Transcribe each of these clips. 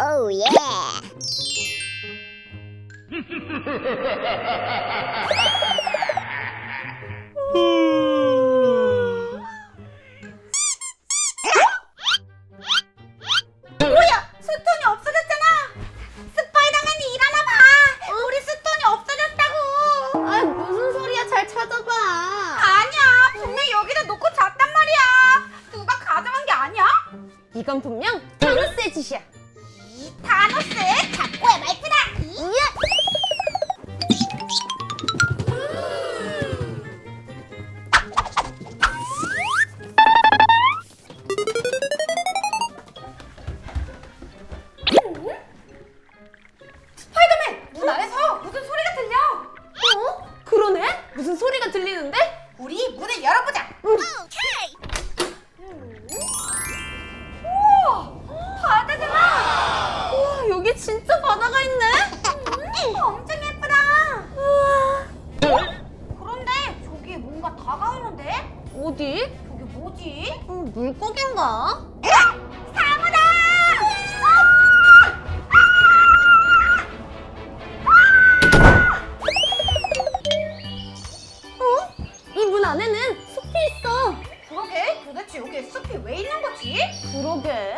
oh, yeah. 타노스 다가 오는데? 어디? 저게 뭐지? 음, 물고기인가? 사무다! 어? 이 문 안에는 숲이 있어. 그러게 도대체 여기에 숲이 왜 있는 거지? 그러게.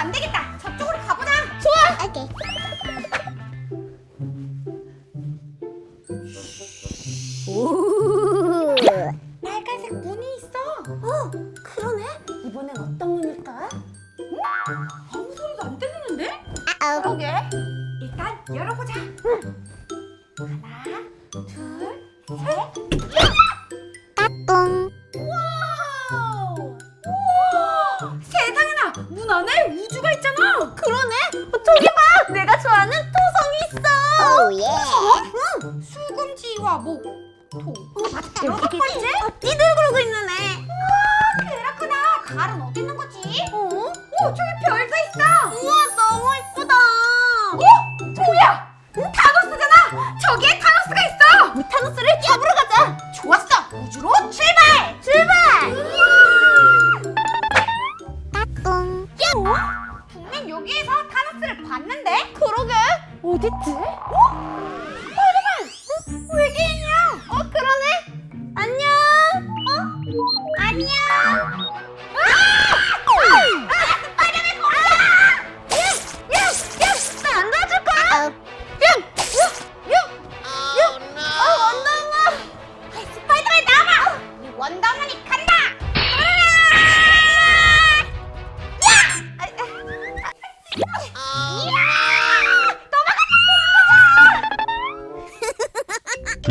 안 되겠다. 저쪽으로 가보자. 좋아. 오케이. 오. 빨간색 문이 있어. 어, 그러네. 이번엔 어떤 문일까? 응? 아무 소리도 안 들리는데? 아, 어. 그러게. 일단 열어보자. 하나, 둘, 셋. 뭐지? 어? 오 저기 별도 있어! 우와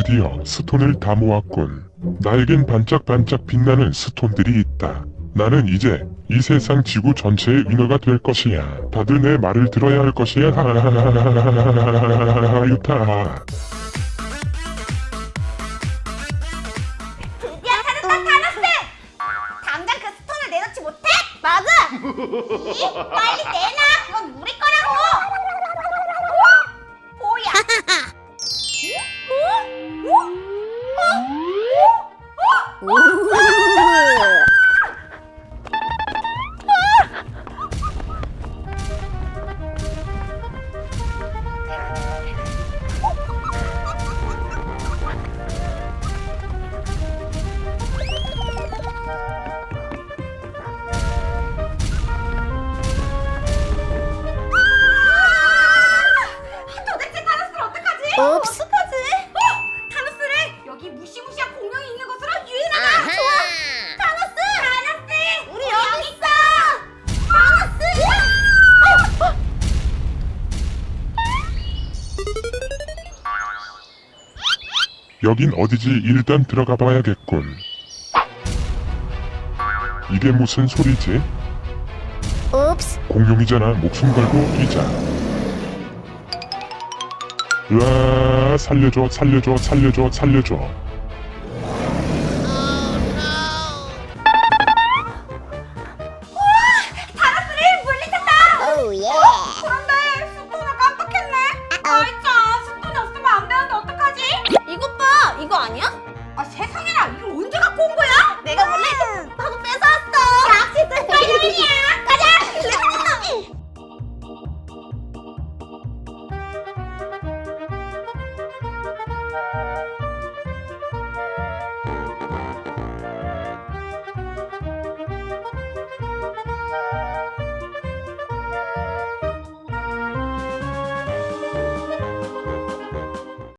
드디어 스톤을 다 모았군. 나에겐 반짝반짝 빛나는 스톤들이 있다. 나는 이제 이 세상 지구 전체의 위너가 될 것이야. 다들 내 말을 들어야 할 것이야. 유타. 드디어 찾았다 타노스! 당장 그 스톤을 내놓지 못해? 마그! 이 빨리 내놔! 그건 우리 거야! 여긴 어디지? 일단 들어가 봐야겠군. 이게 무슨 소리지? 옵스. 공룡이잖아. 목숨 걸고 뛰자. 으아, 살려줘, 살려줘, 살려줘, 살려줘.